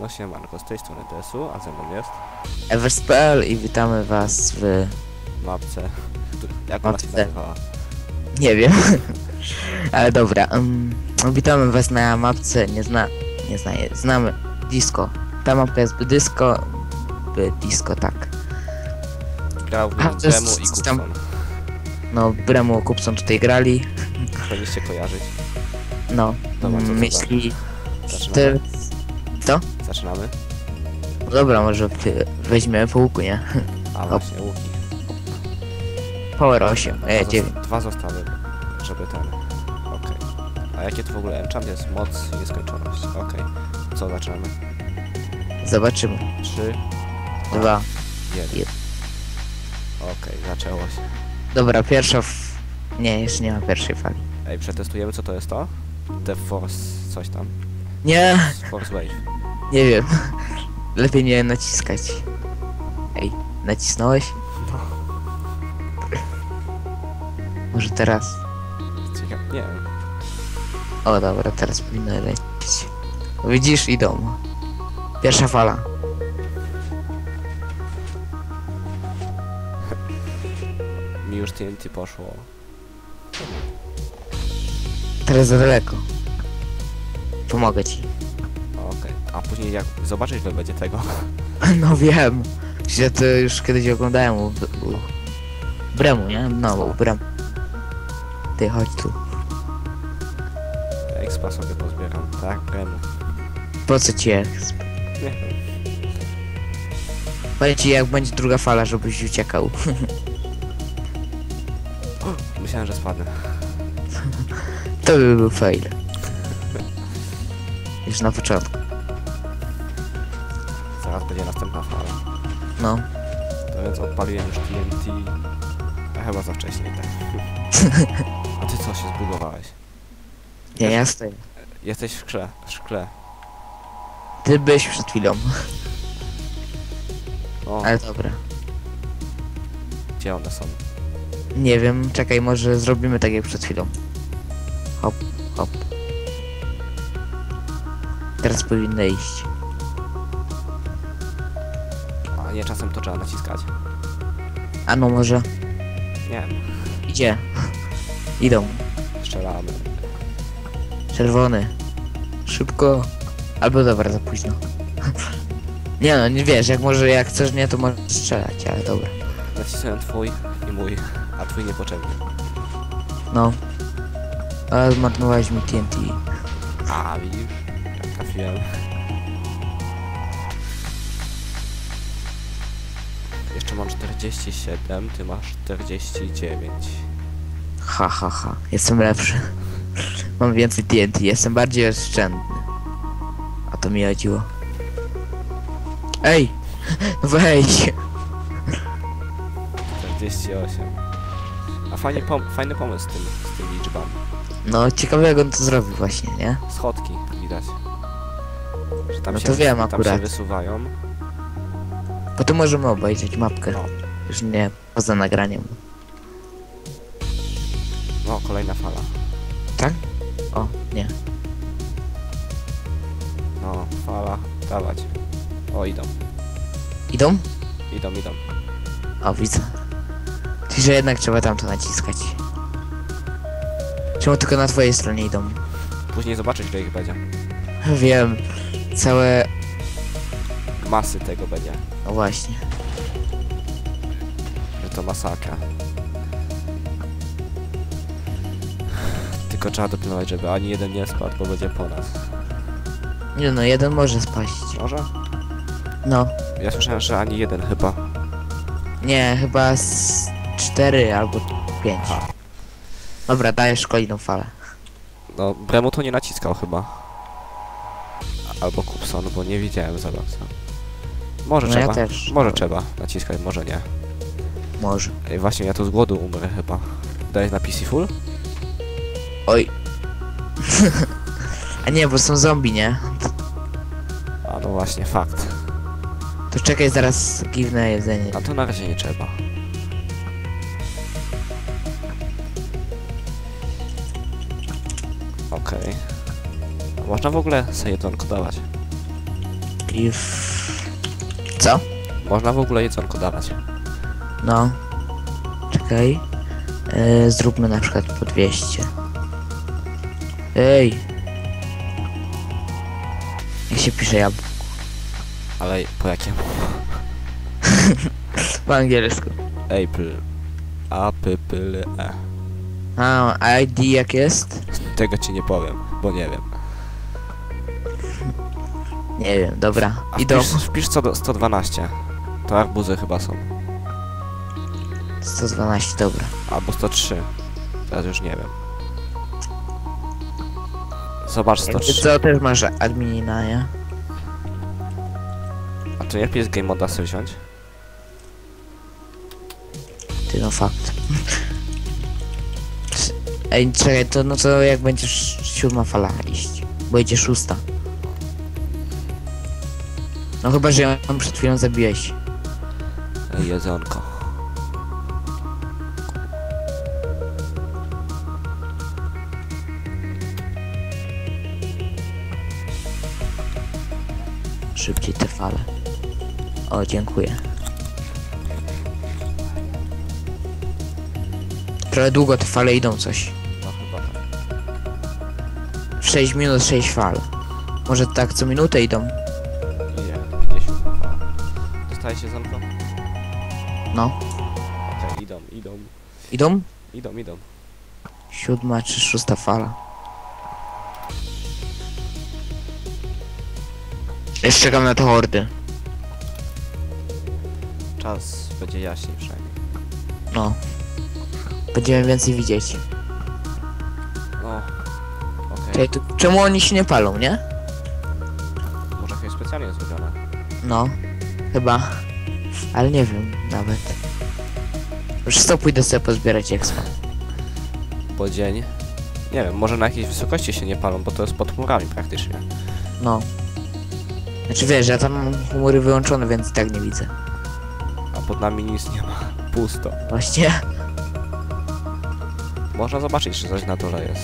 No siemanko, z tej strony Desu, a ze mną jest Evers.pl i witamy was w... mapce. Jak ona się nazywała? nie wiem. Ale dobra, um, witamy was na mapce, nie zna... nie zna, znamy disco. Ta mapka jest by disco, by disco, tak. Grał w nim Bremu i tam- Kupson. No, Bremu Kupson tutaj grali, Powinniście kojarzyć. no, Dobra, to mm, co myśli... Zaczynamy. No dobra, może weźmiemy po łuku, nie? A właśnie, łuki. Power 8, e, Dwa 9. zos- Dwa zostały, żeby ten... Okej. A jakie to w ogóle enchant jest? Moc i nieskończoność. Okej. Co, zaczynamy? Zobaczymy. Trzy, Dwa. jeden. Jeden. Okej, zaczęło się. Dobra, pierwsza w... Nie, jeszcze nie ma pierwszej fali. Ej, przetestujemy co to jest to? The Force coś tam. Nie! Force Wave. Nie wiem. Lepiej nie naciskać. Ej, nacisnąłeś? Może teraz. Ciekawe, nie wiem. O dobra, teraz powinno lecieć. Widzisz, idą. Pierwsza fala. Mi już TNT poszło. Teraz za daleko. Pomogę ci. A później jak zobaczyć ile będzie tego. No wiem. Że to już kiedyś oglądałem u, u Bremu, nie? No, u Bremu. Ty, chodź tu. Expa sobie pozbieram. Tak, Bremu. Po co ci exp? Nie wiem. Powiem ci, jak będzie druga fala, żebyś uciekał. Myślałem, że spadnę. To by był fail. Już na początku. Będzie następna fala. No. To więc odpaliłem już TNT. A chyba za wcześnie, tak. A ty co się zbugowałeś? Nie, ja stoję. Jesteś w szkle. W szkle. Ty byłeś przed chwilą, O, ale dobra. gdzie one są? Nie wiem, czekaj, może zrobimy tak jak przed chwilą. Hop, hop. Teraz powinno iść. Nie, czasem to trzeba naciskać. A no może. Nie. Idzie. Idą. Strzelamy. Czerwony. Szybko. Albo dobra, za późno. nie no, nie wiesz, jak może, jak chcesz nie, to możesz strzelać, ale dobra. Nacisnąłem twój i mój, a twój niepotrzebny. No. Ale zmarnowałeś mi TNT. A, widzisz? Jak trafiłem. Mam 47, ty masz 49. Ha, ha, ha. Jestem lepszy. Mam więcej TNT, jestem bardziej oszczędny. A to mi chodziło. Ej! Wejdź! 48. A fajnie pom fajny pomysł z, tym, z tymi liczbami. No, ciekawe jak on to zrobił właśnie, nie? Schodki widać. Że tam No się, to wiem tam się akurat. Wysuwają. Potem możemy obejrzeć mapkę. No. Już nie poza nagraniem. No, kolejna fala. Tak? O, nie. No, fala. Dawać. O, idą. Idą? Idą, idą. O, widzę. Czyli, że jednak trzeba tam to naciskać. Czemu tylko na twojej stronie idą? Później zobaczyć ile ich będzie. Wiem. Całe... Masy tego będzie. No właśnie. Że to masakra. Tylko trzeba dopilnować, żeby ani jeden nie spadł, bo będzie po nas. Nie no, jeden może spaść. Może? No. Ja słyszałem, że ani jeden chyba. Nie, chyba z 4 albo 5. Aha. Dobra, dajesz kolejną falę. No, Bremu to nie naciskał chyba. Albo Kupson, bo nie widziałem za bardzo. Może No ja trzeba. też. Może trzeba naciskać, może nie. Może. Ej, właśnie ja tu z głodu umrę chyba. Dajesz na PC full? Oj. A nie, bo są zombie, nie? A no właśnie, fakt. To czekaj, zaraz giwnę jedzenie. A to na razie nie trzeba. Okej. Można w ogóle sobie jedzonko dawać. Cliff... Można w ogóle jedzonko dawać. No. Czekaj. E, zróbmy na przykład po 200. Ej! Jak się pisze jabłko? Ale po jakim? Po angielsku. Apple. A, P, P, L, E. A, ID jak jest? Tego ci nie powiem, bo nie wiem. Nie wiem, dobra. A Idą. wpisz, wpisz co do 112. To arbuzy chyba są. 112, dobra. Albo 103. Teraz już nie wiem. Zobacz Jakby 103. co, też masz adminina, nie? A to nie jest game moda sobie wziąć? Ty no fakt. Ej, czekaj, to no to jak będziesz siódma fala iść? Bo idzie szósta. No chyba, że ją przed chwilą zabiłeś. Jedzonko. Szybciej te fale. O, dziękuję. Trochę długo te fale idą coś. No chyba tak. 6 minut, 6 fal. Może tak co minutę idą? Idzie. Idzie siódma fala. Dostajesz jedzonko? No. Okej, idą, idą. Idą? Idą, idą. Siódma czy szósta fala. Jeszcze czekam na te hordy. Czas będzie jaśniej przynajmniej. No. Będziemy więcej widzieć. No. Okej. Czekaj, to czemu oni się nie palą, nie? Może jakieś specjalnie zrobione. No. Chyba. Ale nie wiem nawet. Już co pójdę sobie pozbierać expa. Po dzień. Nie wiem, może na jakiejś wysokości się nie palą, bo to jest pod chmurami praktycznie. No. Znaczy wiesz, ja tam mam chmury wyłączone, więc i tak nie widzę. A pod nami nic nie ma. Pusto. Właśnie. Można zobaczyć, czy coś na dole jest.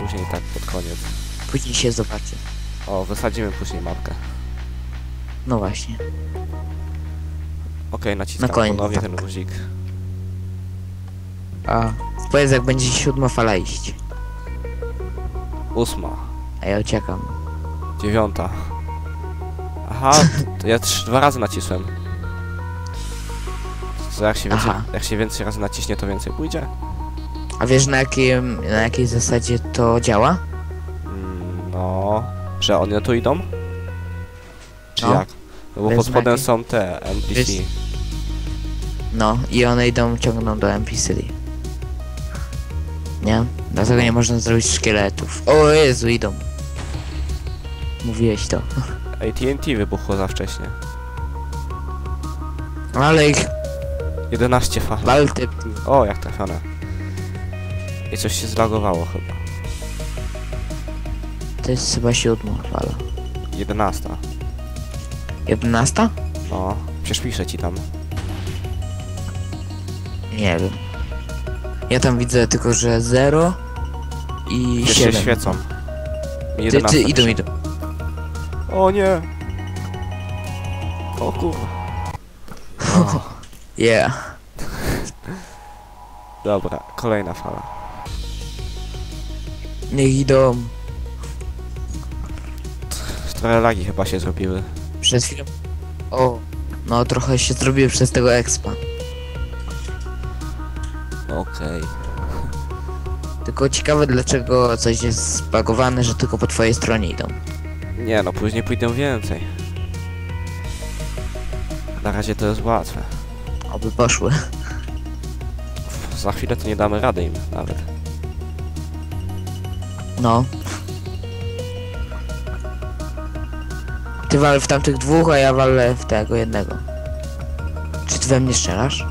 Później tak pod koniec. Później się zobaczy. O, wysadzimy później mapkę. No właśnie. Okej, naciskam Na koniec, ponownie tak. ten guzik. A. Powiedz jak będzie siódma fala iść. Ósma. A ja uciekam. Dziewiąta. Aha, to ja trzy, dwa razy nacisłem. To jak się, więcej, Aha. jak się więcej razy naciśnie, to więcej pójdzie? A wiesz na jakim, na jakiej zasadzie to działa? Mm, no... Że one tu idą? Czy No. jak? No bo Bez pod spodem są te NPC. Wiesz- No i one idą, ciągną do NPC. Nie? Dlatego nie można zrobić szkieletów. O Jezu, idą. Mówiłeś to. AT&T wybuchło za wcześnie. Ale ich 11 fal. balty. O, jak trafione. I coś się zlagowało chyba. To jest chyba siódma fala. 11. Jedenasta? No, przecież piszę ci tam. Nie wiem. Ja tam widzę tylko, że 0 i Jeszcze 7. świecą. Ty, 11 ty, idą, pisze. idą. O nie! O kurwa. O, Yeah. dobra, kolejna fala. Niech idą. Trochę lagi chyba się zrobiły. Przed chwilą. O. No trochę się zrobiły przez tego expa. Okej. Tylko ciekawe dlaczego coś jest zbagowane, że tylko po twojej stronie idą. Nie no, później pójdę więcej. Na razie to jest łatwe. Oby poszły. Za chwilę to nie damy rady im nawet. No. Ty wal w tamtych dwóch, a ja walę w tego jednego. Czy ty we mnie strzelasz?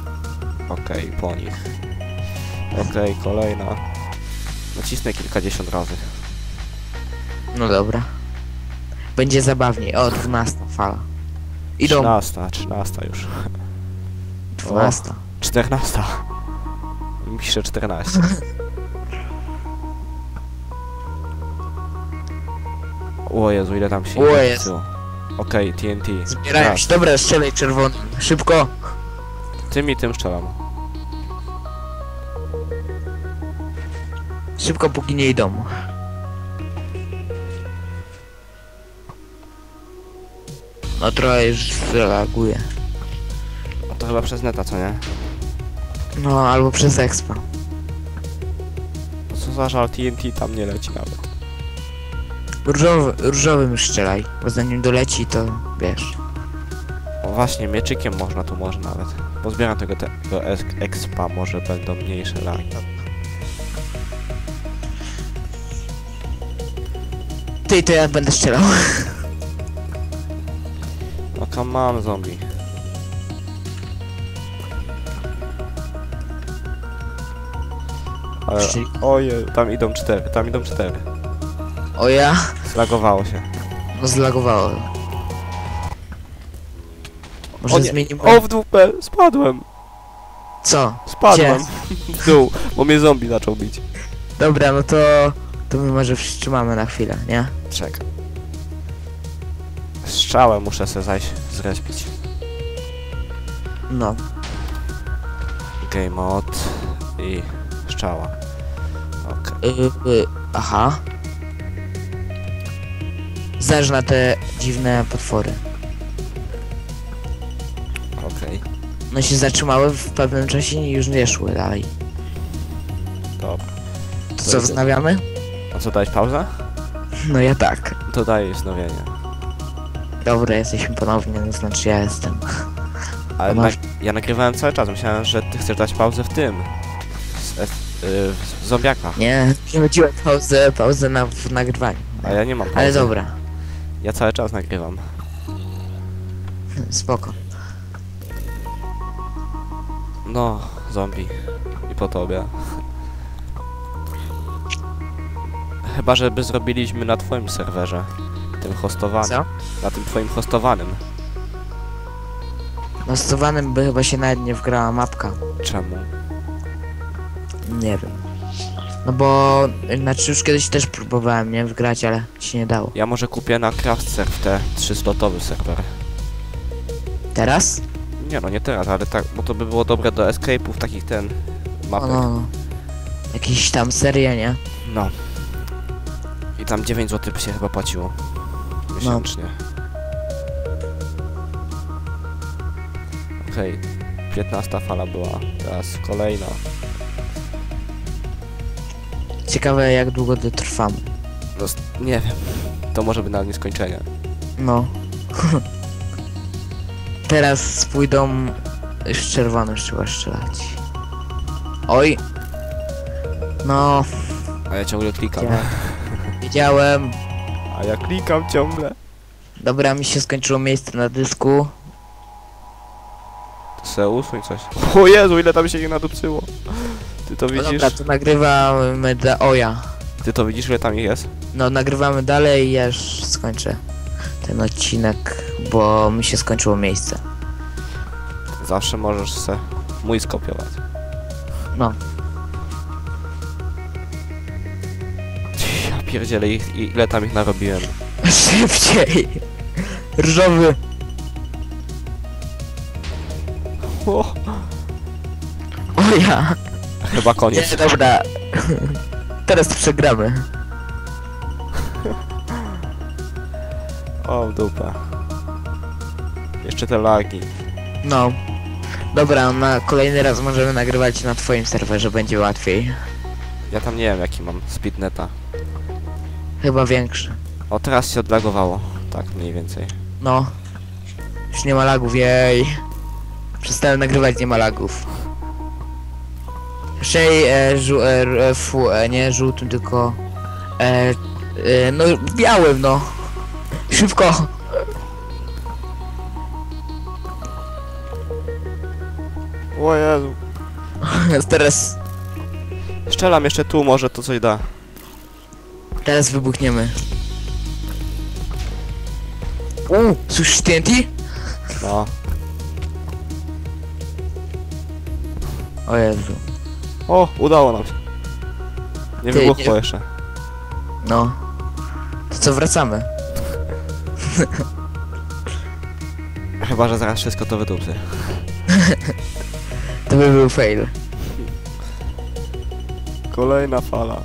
Okej, po nich. Okej, kolejna. Nacisnę kilkadziesiąt razy. No dobra. Będzie zabawniej. O, 12 fala. Idą. 13, 13 już. 12. 14. Piszę 14. O Jezu, ile tam się O Jezu. wpsyło. Okej, TNT. Zbierają się. Dobra, strzelaj czerwonym. Szybko. Tym i tym strzelam. Szybko, póki nie idą. No trochę już reaguje. No to chyba przez neta, co nie? No, albo przez expa. Co za żal, TNT tam nie leci nawet. Różowy, różowym strzelaj, bo zanim doleci to wiesz. O właśnie, mieczykiem można tu może nawet. Pozbieram tego, tego ex- expa, może będą mniejsze lagi. Ty, to ja będę strzelał. No come on, zombie. Ale, ojej, tam idą cztery, tam idą cztery. O ja? Zlagowało się. No zlagowało. Może O nie. zmienimy... O, w dupę, spadłem, Co? spadłem. W dół, bo mnie zombie zaczął bić. Dobra, no to... To my może wstrzymamy na chwilę, nie? Czekaj. Strzałem muszę se zajść, zrespić. No. Game mode i strzała. Okej. Y, y, aha. Znasz na te dziwne potwory. okej. No się zatrzymały w pewnym czasie i już nie szły dalej. Dobra. To co, wznawiamy? A co, dać pauzę? No ja tak. To daję wznowienie. Dobra, jesteśmy ponownie, no znaczy ja jestem. Ale na, masz- ja nagrywałem cały czas, myślałem, że ty chcesz dać pauzę w tym. Z, e, y, w zombiakach. Nie, przechodziłem pauzę, pauzę na, w nagrywaniu. A ja nie mam pauzy. Ale dobra, Ja cały czas nagrywam. spoko. No, zombie. I po tobie. Chyba, żeby zrobiliśmy na twoim serwerze. Tym hostowanym. Co? Na tym twoim hostowanym. Na stowanym by chyba się nawet nie wgrała mapka. Czemu? Nie wiem. No bo, znaczy już kiedyś też próbowałem, nie, wgrać, ale się nie dało. Ja może kupię na Craftserve te 3-slotowy serwer. Teraz? Nie no, nie teraz, ale tak, bo to by było dobre do escape'ów, takich ten... O, mapek. no, no. Jakieś tam serie, nie? No. I tam 9 zł by się chyba płaciło. Miesięcznie. Okej. 15 fala była. Teraz kolejna. Ciekawe jak długo dotrwamy. No, nie wiem. To może być na nieskończenie. No. Teraz pójdą z czerwonym trzeba strzelać. Oj. No, A ja ciągle klikam. Ja. wiedziałem. A ja klikam ciągle. Dobra, mi się skończyło miejsce na dysku. To se usuń coś. O Jezu, ile tam się nie nadupcyło. Ty to No widzisz? dobra, to nagrywamy Oja. Ty to widzisz, ile tam ich jest? No, nagrywamy dalej i ja już skończę ten odcinek, bo mi się skończyło miejsce. Zawsze możesz se mój skopiować. No. Ja pierdzielę, ich, i- ile tam ich narobiłem. Szybciej! Różowy! O, O ja! Chyba koniec. Nie, dobra. Teraz przegramy. O, w dupę. Jeszcze te lagi. No. Dobra, na kolejny raz możemy nagrywać na twoim serwerze, będzie łatwiej. Ja tam nie wiem jaki mam speedneta. Chyba większy. O, teraz się odlagowało. Tak, mniej więcej. No. Już nie ma lagów, jej. Przestałem nagrywać, nie ma lagów. Szej, e, żu, e, e, fu, e, nie żółtym, tylko... E, e, no, białym, no. Szybko. O Jezu. Teraz, Strzelam jeszcze tu, może to coś da. teraz wybuchniemy. U, słyszysz TNT? No. O Jezu. O, udało nam się. Nie Ty, wybuchło nie- jeszcze. No. To co, wracamy? Chyba, że zaraz wszystko to wydupcy. To by był fail. Kolejna fala.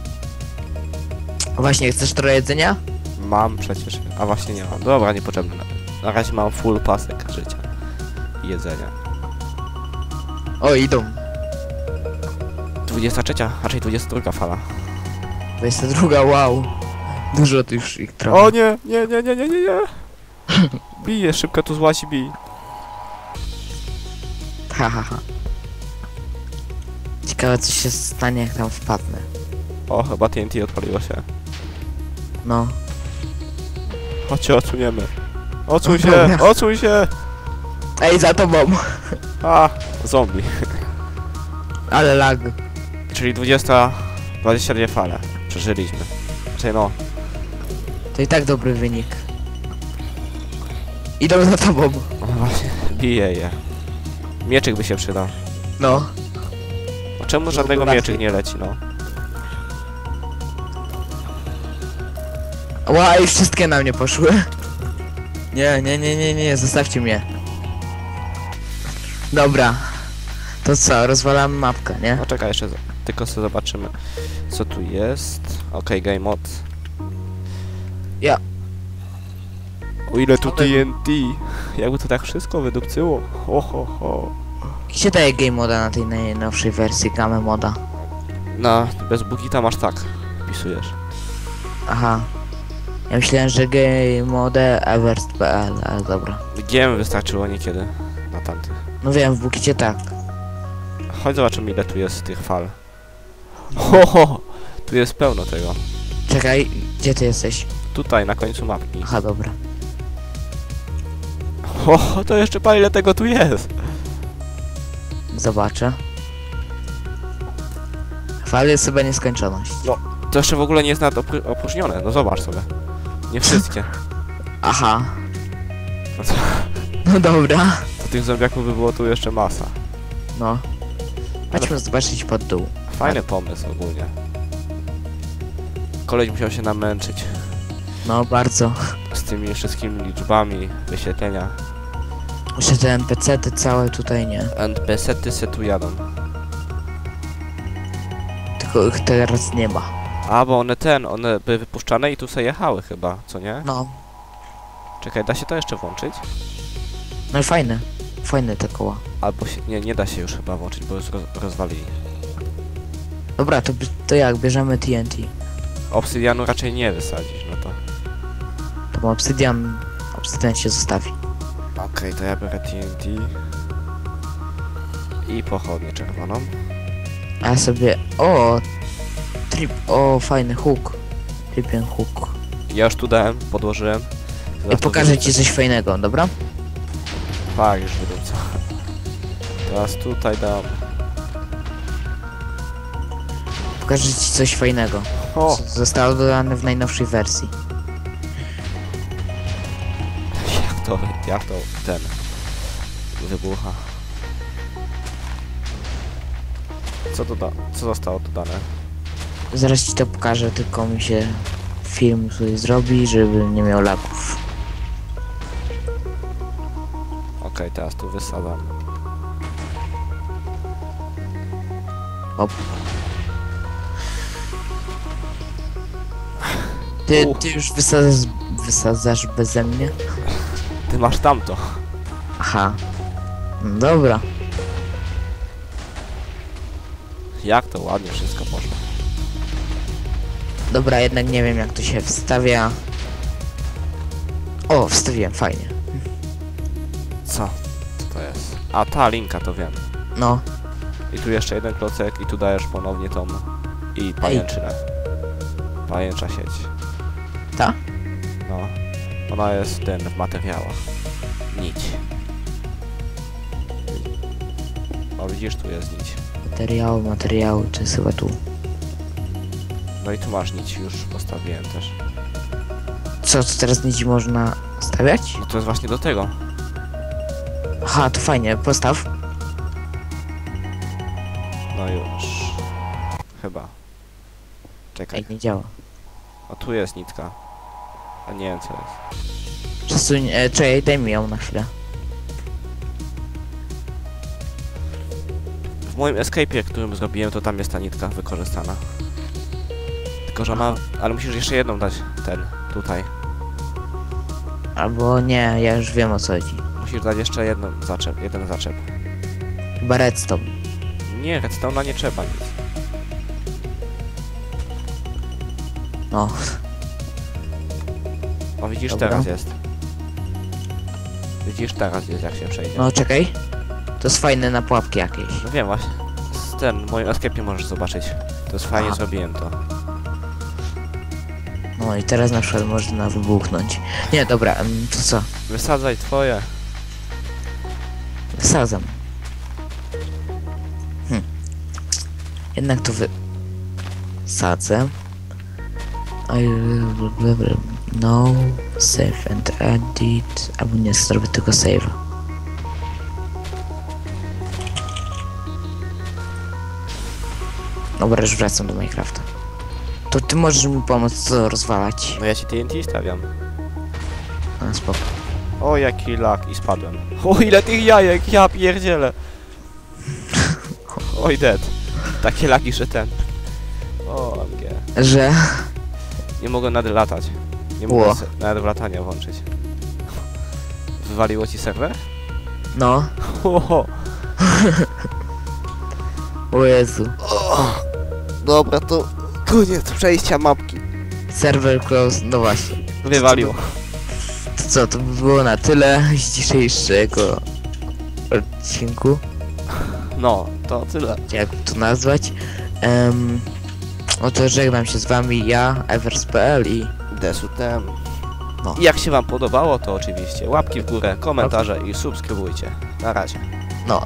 Właśnie, chcesz trochę jedzenia? Mam przecież, a właśnie nie mam. Dobra, niepotrzebne. Na, na razie mam full pasek życia i jedzenia. O, idą. 23, raczej 22 fala. 22, wow. Dużo tu już ich trochę. O nie, nie, nie, nie, nie, nie, nie. Bije, szybko tu złazi bij. Ha, ha, ha. Ciekawe, co się stanie, jak tam wpadnę. O, chyba TNT odpaliło się. No. Chodźcie, odsuniemy. Odsuń się, odsuń się! Ej, za tobą! A, zombie. Ale lag. Czyli 20, 22 fale. Przeżyliśmy. Czyli no, To i tak dobry wynik. Idą za tobą. no właśnie, bije je. Mieczyk by się przydał. No. O, czemu żadnego Dobra. mieczyk nie leci, no? Ła, i wszystkie na mnie poszły. Nie, nie, nie, nie, nie, zostawcie mnie. Dobra. To co, rozwalamy mapkę, nie? No czekaj, jeszcze tylko sobie zobaczymy, co tu jest. Okej, game mod. Ja. O ile tu? TNT? Jakby to tak wszystko wydupcyło. Ho, ho. Gdzie daje game moda na tej najnowszej wersji game moda? Na, bez bugita masz tak. Wpisujesz. Aha. Ja myślałem, że game mode everst.pl, ale dobra. GM wystarczyło niekiedy na tamtych. No wiem, w bukicie tak. Chodź zobaczymy ile tu jest tych fal. Ho, ho, tu jest pełno tego. Czekaj, gdzie ty jesteś? Tutaj, na końcu mapki. Aha, dobra. Ho, ho, to jeszcze pan ile tego tu jest. Zobaczę. Fal jest chyba nieskończoność. To jeszcze w ogóle nie jest nawet opr- opróżnione. No zobacz sobie. Nie wszystkie. Aha. No co? No dobra. To tych zombiaków by było tu jeszcze masa. No. Chodźmy zobaczyć pod dół. Fajny pomysł ogólnie. Koleś musiał się namęczyć No, bardzo. z tymi wszystkimi liczbami wyświetlenia. Jeszcze te NPC-ty całe tutaj nie. NPC-ty se tu jadą. Tylko ich teraz nie ma. A, bo one ten, one były wypuszczane i tu se jechały chyba, co nie? No. Czekaj, da się to jeszcze włączyć? No i fajne. Fajne te koła. Albo się, nie, nie da się już chyba włączyć, bo już roz, rozwalili. Dobra, to, to jak? Bierzemy TNT. Obsydianu raczej nie wysadzisz, no to... To ma obsydian. Obsydian się zostawi. Okej, to ja biorę TNT. I pochodnię czerwoną. A ja sobie... O! Trip... O, fajny hook. Tripian hook. Ja już tu dałem, podłożyłem. I Zaraz pokażę ci coś fajnego, dobra? Tak, już wyrzucę. Teraz tutaj dam... Pokażę ci coś fajnego. O! Co Zostało dodane w najnowszej wersji. Jak to, jak to ten wybucha. Co doda, co zostało dodane? Zaraz ci to pokażę, tylko mi się film tutaj zrobi, żeby nie miał lagów. Okej, teraz tu wysadzam. Hop. Ty, ty już wysadzasz, wysadzasz beze mnie? Ty masz tamto. Aha. No Dobra. Jak to ładnie wszystko poszło. Dobra, jednak nie wiem jak to się wstawia. O, wstawiłem, fajnie. Co? Co to jest? A ta linka to wiem. No, I tu jeszcze jeden klocek i tu dajesz ponownie tą i pajęczynę. Pajęcza sieć. Ta? No. Ona jest w ten w materiałach. Nić. O widzisz, tu jest nić. Materiały, materiały, to jest chyba tu. No i tu masz nić, już postawiłem też. Co, to teraz nic można stawiać? No to jest właśnie do tego. Aha, to fajnie, postaw. No już. Chyba. Czekaj. Ej, nie działa. O tu jest nitka. A nie wiem co jest. Przesuń, e, czekaj, daj mi ją na chwilę. W moim escape'ie, którym zrobiłem, to tam jest ta nitka wykorzystana. Tylko, że ma... Ale musisz jeszcze jedną dać, ten, tutaj. Albo nie, ja już wiem o co chodzi. Musisz dać jeszcze jedną zaczep, jeden zaczep. Chyba redstone. Nie, redstone'a nie trzeba nic. No, O, widzisz, Dobra. teraz jest. Widzisz, teraz jest, jak się przejdzie. no czekaj. To jest fajne na pułapki jakieś. No wiem właśnie. Z ten, w moim escape'ie możesz zobaczyć. To jest fajnie Aha. zrobiłem to. No i teraz na przykład można wybuchnąć. Nie, dobra, em, to co? Wysadzaj twoje. Wysadzam. Hm. Jednak to wy... Sadzę. I will... No, save and edit. Albo nie, zrobię tylko save. Dobra, już wracam do Minecrafta. To ty możesz mi pomóc to rozwalać. No ja ci TNT stawiam. A, spoko. O, jaki lak i spadłem. O, ile tych jajek, ja pierdzielę. Oj, dead. Takie laki, że ten. O, MG. Że... Nie mogę nawet Nie Ło. mogę se- nawet w latania włączyć. Wywaliło ci serwer? No. O, O Jezu. dobra, to koniec przejścia mapki. Server close, no właśnie. Wywaliło. To co, to by było na tyle z dzisiejszego odcinku. No, to tyle. Jak to nazwać? Um, no to żegnam się z wami ja, Evers.pl i Desutem. No. I jak się wam podobało, to oczywiście łapki w górę, komentarze i subskrybujcie. Na razie.